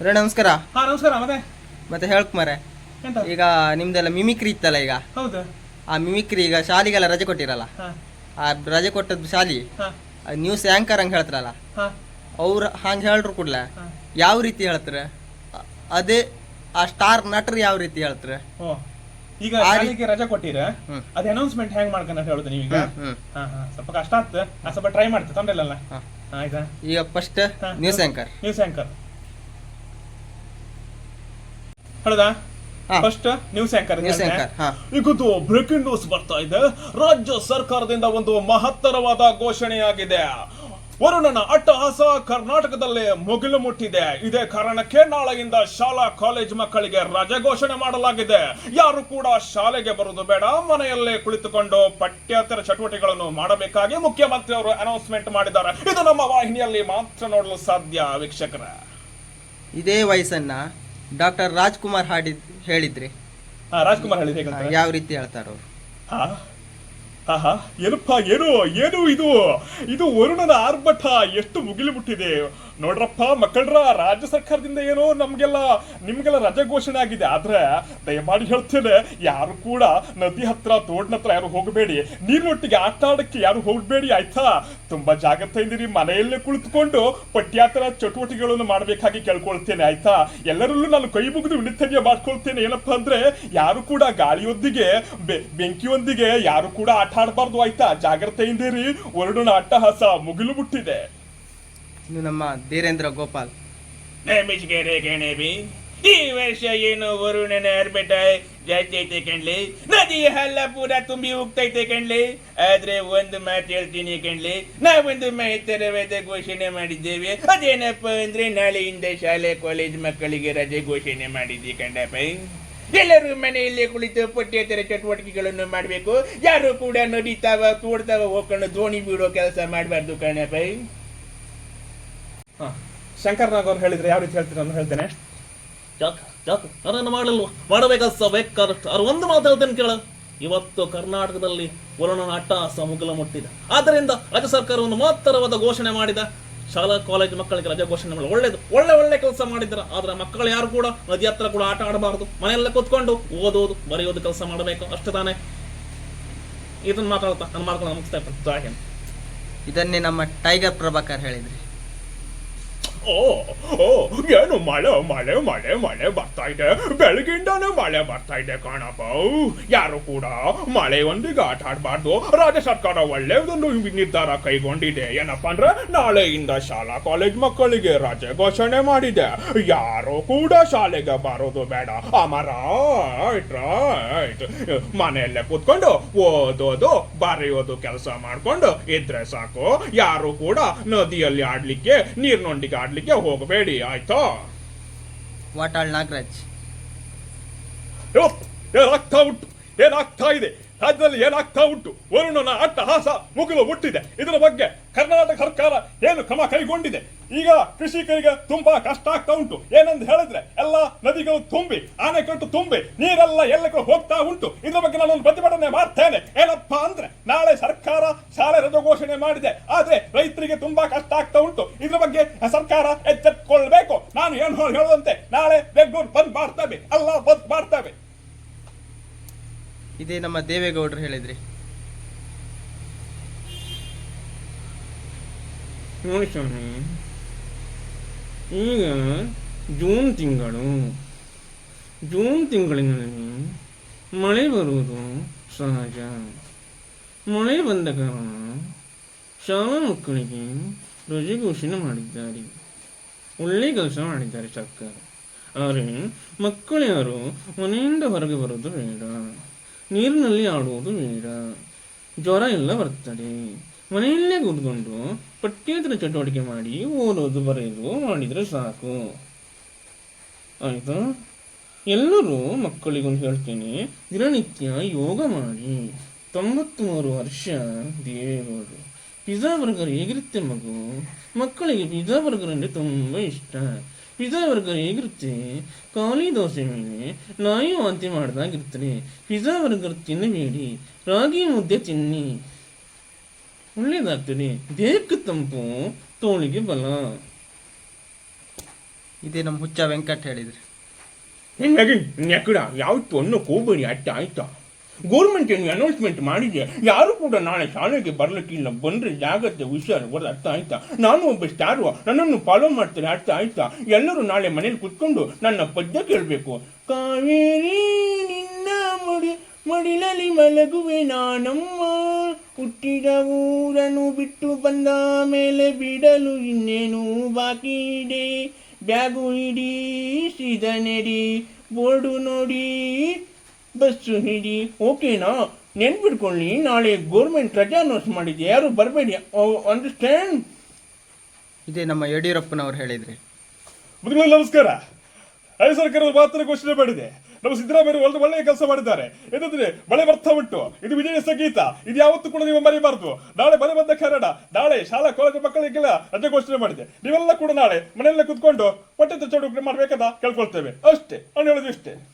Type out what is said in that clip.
ರೇ ನಮಸ್ಕಾರ. ಹಾ ನಮಸ್ಕಾರ ಮತ್ತೆ? ಮತ್ತೆ ಹೇಳ್ಕ್ ಮರೆ ಎಂತ? ಈಗ ನಿಮ್ದೆಲ್ಲ ಮಿಮಿಕ್ರಿ ಇತ್ತಲ್ಲ ಈಗ? ಹೌದು. ಆ ಮಿಮಿಕ್ರಿ ಈಗ ಶಾಲೆಗೆಲ್ಲ ರಜೆ ಕೊಟ್ಟಿರಲ್ಲ? ಹಾ. ಆ ರಜೆ ಕೊಟ್ಟದ್ದು ಶಾಲಿ? ಹಾ. ನ್ಯೂಸ್ ಆಂಕರ್ ಹಂಗೆ ಹೇಳ್ತಾರಲ್ಲ? ಹಾ. ಅವ್ರು ಹಂಗೆ ಹೇಳ್ರು ಕೂಡಲೇ. ಹಾ. ಯಾವ ರೀತಿ ಹೇಳ್ತಾರೆ? ಅ- ಅದೇ ಆ ಸ್ಟಾರ್ ನಟರು ಯಾವ ರೀತಿ ಹೇಳ್ತಾರೆ? ಓ. ಈಗ ಆ ರೀ- ಶಾಲೆಗೆ ರಜೆ ಕೊಟ್ಟಿರ ಹ್ಮ್. ಅದ್ ಅನೌನ್ಸ್ಮೆಂಟ್ ಹೆಂಗ್ ಮಾಡ್ಕೊಂಡ್ ಹೇಳುದು ನೀವೀಗ? ಹ್ಮ್ ಹಾ ಹಾ. ಸ್ವಲ್ಪ ಕಷ್ಟ ಆಗ್ತದೆ. ನಾ ಸ್ವಲ್ಪ ಟ್ರೈ ಮಾಡ್ತೆ ತೊಂದ್ರೆ ಇಲ್ಲಲ್ಲ? ಹಾ. ಹಾ, ಆಯ್ತಾ? ಈಗ ಫಸ್ಟ್ ಹಾ. ನ್ಯೂಸ್ ಆಂಕರ್ ನ್ಯೂಸ್ ಆಂಕರ್ ಹೇಳುದಾ ಹಾ. First news anchor news anchor breaking news ಬರ್ತಾ ಇದೆ. ರಾಜ್ಯ ಸರ್ಕಾರದಿಂದ ಒಂದು ಮಹತ್ತರವಾದ ಘೋಷಣೆಯಾಗಿದೆ. ವರುಣನ ಅಟ್ಟಹಾಸ ಕರ್ನಾಟಕದಲ್ಲಿ ಮುಗಿಲು ಮುಟ್ಟಿದೆ. ಇದೇ ಕಾರಣಕ್ಕೆ ನಾಳೆಯಿಂದ ಶಾಲಾ ಕಾಲೇಜ್ ಮಕ್ಕಳಿಗೆ ರಜೆ ಘೋಷಣೆ ಮಾಡಲಾಗಿದೆ. ಯಾರು ಕೂಡ ಶಾಲೆಗೆ ಬರುವುದು ಬೇಡ. ಮನೆಯಲ್ಲೇ ಕುಳಿತುಕೊಂಡು ಪಠ್ಯೇತರ ಚಟುವಟಿಕೆಗಳನ್ನು ಮಾಡಬೇಕಾಗಿ ಮುಖ್ಯಮಂತ್ರಿ ಅವರು ಅನೌನ್ಸ್ಮೆಂಟ್ ಮಾಡಿದ್ದಾರೆ. ಇದು ನಮ್ಮ ವಾಹಿನಿಯಲ್ಲಿ ಮಾತ್ರ ನೋಡಲು ಸಾಧ್ಯ ವೀಕ್ಷಕರ. ಇದೇ ವಯಸ್ಸನ್ನ ಡಾಕ್ಟರ್ ರಾಜ್ಕುಮಾರ್ ಹಾಡಿದ್ ಹೇಳಿದ್ರಿ. ರಾಜ್ಕುಮಾರ್ ಹೇಳಿದ್ರೆ ಯಾವ ರೀತಿ ಹೇಳ್ತಾರ ಅವ್ರು. ಹಾ ಆಹಾ ಏನಪ್ಪ ಏನು ಏನು ಇದು? ಇದು ವರುಣನ ಆರ್ಭಟ ಎಷ್ಟು ಮುಗಿಲು ಬಿಟ್ಟಿದೆ ನೋಡ್ರಪ್ಪ, ಮಕ್ಕಳ್ರ, ರಾಜ್ಯ ಸರ್ಕಾರದಿಂದ ಏನೋ ನಮ್ಗೆಲ್ಲ, ನಿಮ್ಗೆಲ್ಲ ರಜೆ ಘೋಷಣೆ ಆಗಿದೆ. ಆದ್ರೆ ದಯಮಾಡಿ ಹೇಳ್ತೇನೆ, ಯಾರು ಕೂಡ ನದಿ ಹತ್ರ, ತೋಡ್ನ ಹತ್ರ ಯಾರು ಹೋಗಬೇಡಿ. ನೀರಿನೊಟ್ಟಿಗೆ ಆಟ ಆಡಕ್ಕೆ ಯಾರು ಹೋಗಬೇಡಿ, ಆಯ್ತಾ? ತುಂಬಾ ಜಾಗ್ರತೆಯಿಂದಿರಿ ಮನೆಯಲ್ಲೇ ಕುಳಿತುಕೊಂಡು ಪಠ್ಯಾತರ ಚಟುವಟಿಕೆಗಳನ್ನು ಮಾಡಬೇಕಾಗಿ ಕೇಳ್ಕೊಳ್ತೇನೆ, ಆಯ್ತಾ? ಎಲ್ಲರಲ್ಲೂ ನಾನು ಕೈ ಮುಗಿದು ವಿನಿತ್ಯ ಮಾಡ್ಕೊಳ್ತೇನೆ. ಏನಪ್ಪಾ ಅಂದ್ರೆ, ಯಾರು ಕೂಡ ಗಾಳಿಯೊಂದಿಗೆ ಬೆಂಕಿಯೊಂದಿಗೆ ಯಾರು ಕೂಡ ಆಟ ಆಡಬಾರ್ದು, ಆಯ್ತಾ? ಜಾಗ್ರತೆಯಿಂದಿರಿ. ವರುಣನ ಅಟ್ಟಹಾಸ ಮುಗಿಲು ಬಿಟ್ಟಿದೆ ಇನ್ನು ನಮ್ಮ ಧೀರೇಂದ್ರ ಗೋಪಾಲ್. ಈ ವರ್ಷ ಏನು ವರುಣನ ಆರ್ಭಟ ಜಾಸ್ತಿ ಐತೆ ಕಣ್ಲಿ, ನದಿ ಹಲ್ಲ ಪೂರ ತುಂಬಿ ಹೋಗ್ತೈತೆ ಕಣ್ಲಿ. ಆದ್ರೆ ಒಂದು ಮಾತು ಹೇಳ್ತೀನಿ ಕಣ್ಲಿ, ನಾವೊಂದು ವೇದ ಘೋಷಣೆ ಮಾಡಿದ್ದೇವೆ. ಅದೇನಪ್ಪ ಅಂದ್ರೆ ನಾಳೆಯಿಂದ ಶಾಲೆ ಕಾಲೇಜ್ ಮಕ್ಕಳಿಗೆ ರಜೆ ಘೋಷಣೆ ಮಾಡಿದ್ವಿ ಕಂಡಪ್ಪ. ಎಲ್ಲರೂ ಮನೆಯಲ್ಲೇ ಕುಳಿತು ಪಠ್ಯೇತರ ಚಟುವಟಿಕೆಗಳನ್ನು ಮಾಡಬೇಕು. ಯಾರು ಕೂಡ ನಡೀತಾವ, ತೋಡ್ತಾವ ಹೋಗ್ಕೊಂಡು ದೋಣಿ ಬಿಡೋ ಕೆಲಸ ಮಾಡಬಾರ್ದು ಕಣಪ್ಪ. ಹ. ಶಂಕರ್ ನಾಗ್ ಅವ್ರು ಹೇಳಿದ್ರೆ ಯಾವ ರೀತಿ ಹೇಳ್ತೀರ ನಾನು ಹೇಳ್ತೇನೆ. ಯಾಕೆ ಯಾಕೆ? ಅದನ್ನು ಮಾಡಲು ಮಾಡಬೇಕಾದ ಬೇಕಾದಷ್ಟು ಅವ್ರು ಒಂದು ಮಾತು ಹೇಳ್ತೇನೆ ಕೇಳ. ಇವತ್ತು ಕರ್ನಾಟಕದಲ್ಲಿ ವರುಣನ ಸಮುಗಲ ಮುಗಿಲ ಮುಟ್ಟಿದೆ. ಆದ್ದರಿಂದ ರಾಜ್ಯ ಸರ್ಕಾರ ಒಂದು ಮಹತ್ತರವಾದ ಘೋಷಣೆ ಮಾಡಿದ. ಶಾಲಾ ಕಾಲೇಜು ಮಕ್ಕಳಿಗೆ ರಜೆ ಘೋಷಣೆ ಮಾಡಿ ಒಳ್ಳೇದು. ಒಳ್ಳೆ ಒಳ್ಳೆ ಕೆಲಸ ಮಾಡಿದ್ರ. ಆದ್ರೆ ಮಕ್ಕಳು ಯಾರು ಕೂಡ ನದಿ ಹತ್ರ ಕೂಡ ಆಟ ಆಡಬಾರ್ದು. ಮನೆಯಲ್ಲೇ ಕೂತ್ಕೊಂಡು ಓದೋದು ಬರೆಯೋದು ಕೆಲಸ ಮಾಡಬೇಕು. ಅಷ್ಟು ತಾನೇ. ಇದನ್ನ ಮಾತಾಡ್ತಾ ನಾನು ಮಾಡ್ಕೊಂಡು ಮುಗಿಸ್ತಾ ಇರ್ತೇನೆ. ಇದನ್ನೇ ನಮ್ಮ ಟೈಗರ್ ಪ್ರಭಾಕರ್ ಹೇಳಿದ್ರಿ. ಓ ಓ, ಏನು ಮಳೆ ಮಳೆ ಮಳೆ ಮಳೆ ಬರ್ತಾ ಇದೆ? ಬೆಳಗಿಂದಾನೆ ಮಳೆ ಬರ್ತಾ ಇದೆ ಕಾಣಪ್ಪ ಯಾರು ಕೂಡ ಮಳೆ ಒಂದಿಗೆ ಆಟ ಆಡಬಾರ್ದು. ರಾಜ್ಯ ಸರ್ಕಾರ ಒಳ್ಳೆಯದೊಂದು ನಿರ್ಧಾರ ಕೈಗೊಂಡಿದೆ. ಏನಪ್ಪ ಅಂದ್ರೆ, ನಾಳೆಯಿಂದ ಶಾಲಾ ಕಾಲೇಜ್ ಮಕ್ಕಳಿಗೆ ರಜೆ ಘೋಷಣೆ ಮಾಡಿದೆ. ಯಾರು ಕೂಡ ಶಾಲೆಗೆ ಬರೋದು ಬೇಡ. ಅಮರ ಮನೆಯಲ್ಲೇ ಕೂತ್ಕೊಂಡು ಓದೋದು, ಬರೆಯೋದು, ಕೆಲಸ ಮಾಡ್ಕೊಂಡು ಇದ್ರೆ ಸಾಕು. ಯಾರು ಕೂಡ ನದಿಯಲ್ಲಿ ಆಡ್ಲಿಕ್ಕೆ ನೀರಿನೊಂದಿಗೆ ಆಡ್ಲಿಕ್ಕೆ ಹೋಗಬೇಡಿ ಆಯ್ತಾ? ವಾಟಾಳ್ ನಾಗರಾಜ್? ಏನಾಗ್ತಾ ಉಂಟು? ಏನಾಗ್ತಾ ಇದೆ? ರಾಜ್ಯದಲ್ಲಿ ಏನಾಗ್ತಾ ಉಂಟು? ವರುಣನ ಅಟ್ಟಹಾಸ ಮುಗಿಲು ಮುಟ್ಟಿದೆ. ಇದರ ಬಗ್ಗೆ ಕರ್ನಾಟಕ ಸರ್ಕಾರ ಏನು ಕ್ರಮ ಕೈಗೊಂಡಿದೆ? ಈಗ ಕೃಷಿಕರಿಗೆ ತುಂಬಾ ಕಷ್ಟ ಆಗ್ತಾ ಉಂಟು. ಏನಂತ ಹೇಳಿದ್ರೆ ಎಲ್ಲ ನದಿಗಳು ತುಂಬಿ ಆಣೆಕಟ್ಟು ತುಂಬಿ ನೀರೆಲ್ಲ ಎಲ್ಲಕ್ಕೂ ಹೋಗ್ತಾ ಉಂಟು. ಇದ್ರ ಬಗ್ಗೆ ನಾನೊಂದು ಪ್ರತಿಭಟನೆ ಮಾಡ್ತೇನೆ. ಏನಪ್ಪಾ ಅಂದ್ರೆ ನಾಳೆ ಸರ್ಕಾರ ಶಾಲೆ ರಜೆ ಘೋಷಣೆ ಮಾಡಿದೆ ಆದ್ರೆ ರೈತರಿಗೆ ತುಂಬಾ ಕಷ್ಟ ಆಗ್ತಾ ಉಂಟು ಇದ್ರ ಬಗ್ಗೆ ಸರ್ಕಾರ ಎಚ್ಚೆತ್ತುಕೊಳ್ಬೇಕು ನಾನು ಏನು ಹೇಳುವಂತೆ ನಾಳೆ ಬೆಂಗಳೂರು ಬಂದ್ ಮಾಡ್ತೇವೆ ಎಲ್ಲ ಬಂದ್ ಮಾಡ್ತೇವೆ ಇದೇ ನಮ್ಮ ದೇವೇಗೌಡರು ಹೇಳಿದ್ರಿ. ಈಗ ಜೂನ್ ತಿಂಗಳು, ಜೂನ್ ತಿಂಗಳಿನಲ್ಲಿ ಮಳೆ ಬರುವುದು ಸಹಜ. ಮಳೆ ಬಂದ ಕಾರಣ ಶಾಲಾ ಮಕ್ಕಳಿಗೆ ರಜೆ ಘೋಷಣೆ ಮಾಡಿದ್ದಾರೆ. ಒಳ್ಳೆ ಕೆಲಸ ಮಾಡಿದ್ದಾರೆ ಸರ್ಕಾರ. ಆದರೆ ಮಕ್ಕಳು ಯಾರು ಮನೆಯಿಂದ ಹೊರಗೆ ಬರೋದು ಬೇಡ. ನೀರಿನಲ್ಲಿ ಆಡುವುದು ಬೇಡ ಜ್ವರ ಎಲ್ಲ ಬರ್ತದೆ. ಮನೆಯಲ್ಲೇ ಕೂತ್ಕೊಂಡು ಪಠ್ಯೇತರ ಚಟುವಟಿಕೆ ಮಾಡಿ ಓದೋದು ಬರೆಯೋದು ಮಾಡಿದರೆ ಸಾಕು. ಆಯಿತಾ? ಎಲ್ಲರೂ ಮಕ್ಕಳಿಗೊಂದು ಹೇಳ್ತೇನೆ, ದಿನನಿತ್ಯ ಯೋಗ ಮಾಡಿ. ತೊಂಬತ್ತ್ಮೂರು ವರ್ಷ ದೇವೇಗೌಡರು ಪಿಜ್ಜಾ ಬರ್ಗರ್ ಹೇಗಿರುತ್ತೆ ಮಗು? ಮಕ್ಕಳಿಗೆ ಪಿಜ್ಜಾ ಬರ್ಗರ್ ಅಂದರೆ ತುಂಬ ಇಷ್ಟ. ಪಿಜ್ಜಾ ಬರ್ಗರ್ ಹೇಗಿರುತ್ತೆ? ಖಾಲಿ ದೋಸೆ ಮೇಲೆ ನಾಯಿ ವಾಂತಿ ಮಾಡ್ದಾಗಿರ್ತದೆ ಪಿಜ್ಜಾ ಬರ್ಗರ್ ತಿನ್ನಬೇಡಿ ರಾಗಿ ಮುದ್ದೆ ತಿನ್ನಿ. ಒಳ್ಳೇದಾಗ್ತದೆ. ದೇಹಕ್ಕೆ ತಂಪು ತೋಳಿಗೆ ಬಲ. ಇದೇ ನಮ್ಮ ಹುಚ್ಚ ವೆಂಕಟ್ ಹೇಳಿದ್ರಿ. ಹೆಂಗಾಗಿ ನೆಕಡ ಯಾವತ್ತು ಅನ್ನೋ ಕೋಬೇಡಿ ಅಟ್ಟ ಆಯ್ತಾ? ಗೌರ್ಮೆಂಟ್ ಏನು ಅನೌನ್ಸ್ಮೆಂಟ್ ಮಾಡಿದೆ ಯಾರು ಕೂಡ ನಾಳೆ ಶಾಲೆಗೆ ಬರಲಿಕ್ಕಿಲ್ಲ. ಬಂದ್ರೆ ಜಾಗದ ಹುಷಾರು. ಬರೋದು ಅರ್ಥ ಆಯ್ತಾ? ನಾನು ಒಬ್ಬ ಸ್ಟಾರು ನನ್ನನ್ನು ಫಾಲೋ ಮಾಡ್ತಾರೆ. ಅರ್ಥ ಆಯ್ತಾ? ಎಲ್ಲರೂ ನಾಳೆ ಮನೇಲಿ ಕುತ್ಕೊಂಡು ನನ್ನ ಪದ್ಯ ಕೇಳಬೇಕು. ಕಾವೇರಿ, ನಿನ್ನ ಮಡಿ, ಮಡಿಲಲ್ಲಿ ಮಲಗುವೆ ನಾನಮ್ಮ. ಹುಟ್ಟಿದ ಊರನ್ನು ಬಿಟ್ಟು ಬಂದ ಮೇಲೆ ಬಿಡಲು ಇನ್ನೇನು ಬಾಕಿ ಇದೆ? ಬ್ಯಾಗು ಇಡೀ ಸಿದನೆಡಿ ಬೋರ್ಡು ನೋಡಿ ಬಸ್ಸು ಹಿಡಿ ಓಕೆನಾ ನೆನ್ಪಿಟ್ಕೊಳ್ಳಿ ನಾಳೆ ಗೋರ್ಮೆಂಟ್ ರಜಾ ಅನೌನ್ಸ್ ಮಾಡಿದೆ. ಯಾರು ಬರಬೇಡಿ. ಅಂಡರ್ಸ್ಟ್ಯಾಂಡ್ ಇದೇ ನಮ್ಮ ಯಡಿಯೂರಪ್ಪನವ್ರು ಹೇಳಿದ್ರಿ. ಮೊದಲು ನಮಸ್ಕಾರ. ರಾಜ್ಯ ಸರ್ಕಾರದ ಮಾತ್ರ ಘೋಷಣೆ ಮಾಡಿದೆ. ನಮ್ಮ ಸಿದ್ದರಾಮಯ್ಯ ಒಂದು ಒಳ್ಳೆಯ ಕೆಲಸ ಮಾಡಿದ್ದಾರೆ. ಏನಂದ್ರೆ ಮಳೆ ಬರ್ತಾ ಉಂಟು. ಇದು ವಿಜಯ ಸಂಗೀತ. ಇದು ಯಾವತ್ತು ಕೂಡ ನೀವು ಮರಿಬಾರ್ದು. ನಾಳೆ ಮನೆ ಬಂದ ಕಾರಣ ನಾಳೆ ಶಾಲಾ ಕಾಲೇಜು ಮಕ್ಕಳಿಗೆಲ್ಲ ರಜೆ ಘೋಷಣೆ ಮಾಡಿದೆ. ನೀವೆಲ್ಲ ಕೂಡ ನಾಳೆ ಮನೆಯಲ್ಲೇ ಕುತ್ಕೊಂಡು ಪಠ್ಯದ ಚೌಡು ಮಾಡ್ಬೇಕಾದ ಕೇಳ್ಕೊಳ್ತೇವೆ. ಅಷ್ಟೇ. ನಾನು ಹೇಳೋದು ಇಷ್ಟೇ.